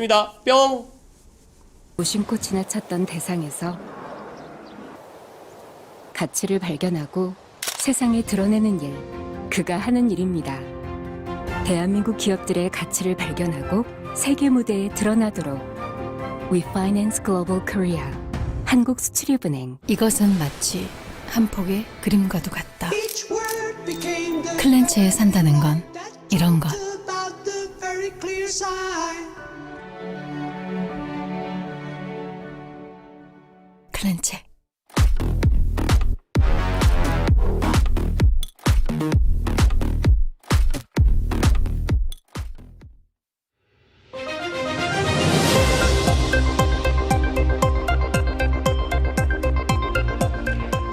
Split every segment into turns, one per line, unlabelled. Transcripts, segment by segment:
고맙습니다. 뿅.
무심코 지나쳤던 대상에서 가치를 발견하고 세상에 드러내는 일, 그가 하는 일입니다. 대한민국 기업들의 가치를 발견하고 세계 무대에 드러나도록 We Finance Global Korea 한국수출입은행
이것은 마치 한 폭의 그림과도 같다.
클렌체에
산다는 건 이런 것. 클렌체.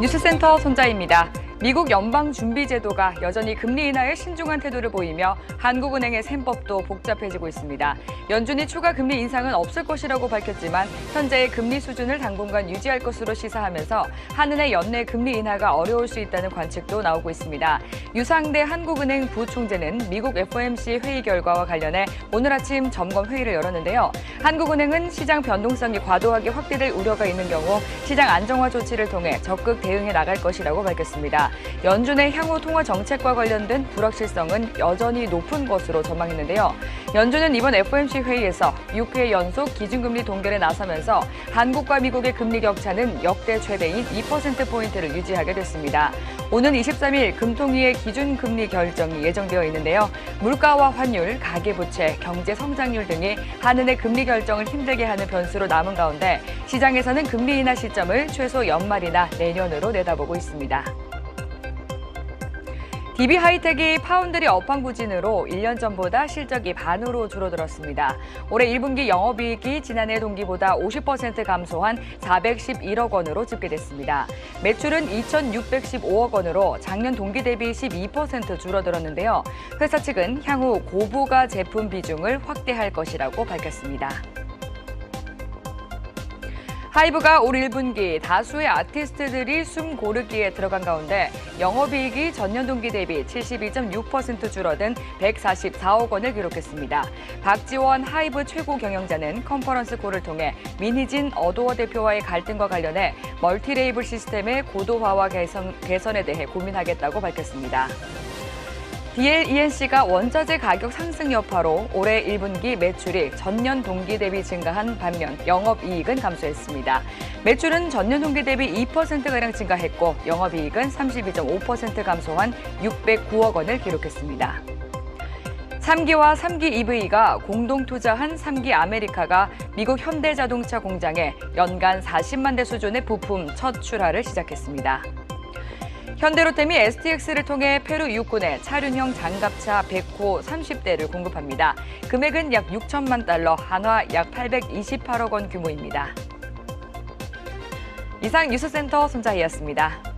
뉴스센터 손자입니다. 미국 연방준비제도가 여전히 금리 인하에 신중한 태도를 보이며 한국은행의 셈법도 복잡해지고 있습니다. 연준이 추가 금리 인상은 없을 것이라고 밝혔지만 현재의 금리 수준을 당분간 유지할 것으로 시사하면서 한은의 연내 금리 인하가 어려울 수 있다는 관측도 나오고 있습니다. 유상대 한국은행 부총재는 미국 FOMC 회의 결과와 관련해 오늘 아침 점검 회의를 열었는데요. 한국은행은 시장 변동성이 과도하게 확대될 우려가 있는 경우 시장 안정화 조치를 통해 적극 대응해 나갈 것이라고 밝혔습니다. 연준의 향후 통화 정책과 관련된 불확실성은 여전히 높은 것으로 전망했는데요. 연준은 이번 FOMC 회의에서 6회 연속 기준금리 동결에 나서면서 한국과 미국의 금리 격차는 역대 최대인 2%포인트를 유지하게 됐습니다. 오는 23일 금통위의 기준금리 결정이 예정되어 있는데요. 물가와 환율, 가계부채, 경제 성장률 등이 한은의 금리 결정을 힘들게 하는 변수로 남은 가운데 시장에서는 금리 인하 시점을 최소 연말이나 내년으로 내다보고 있습니다. DB 하이텍이 파운드리 업황 부진으로 1년 전보다 실적이 반으로 줄어들었습니다. 올해 1분기 영업이익이 지난해 동기보다 50% 감소한 411억 원으로 집계됐습니다. 매출은 2,615억 원으로 작년 동기 대비 12% 줄어들었는데요. 회사 측은 향후 고부가 제품 비중을 확대할 것이라고 밝혔습니다. 하이브가 올 1분기 다수의 아티스트들이 숨 고르기에 들어간 가운데 영업이익이 전년 동기 대비 72.6% 줄어든 144억 원을 기록했습니다. 박지원 하이브 최고 경영자는 컨퍼런스 콜을 통해 민희진 어도어 대표와의 갈등과 관련해 멀티레이블 시스템의 고도화와 개선, 개선에 대해 고민하겠다고 밝혔습니다. DLENC가 원자재 가격 상승 여파로 올해 1분기 매출이 전년 동기 대비 증가한 반면 영업이익은 감소했습니다. 매출은 전년 동기 대비 2%가량 증가했고 영업이익은 32.5% 감소한 609억 원을 기록했습니다. 3기와 3기 EV가 공동 투자한 3기 아메리카가 미국 현대자동차 공장에 연간 40만 대 수준의 부품 첫 출하를 시작했습니다. 현대로템이 STX를 통해 페루 육군에 차륜형 장갑차 100호 30대를 공급합니다. 금액은 약 6천만 달러, 한화 약 828억 원 규모입니다. 이상 뉴스센터 손자희였습니다.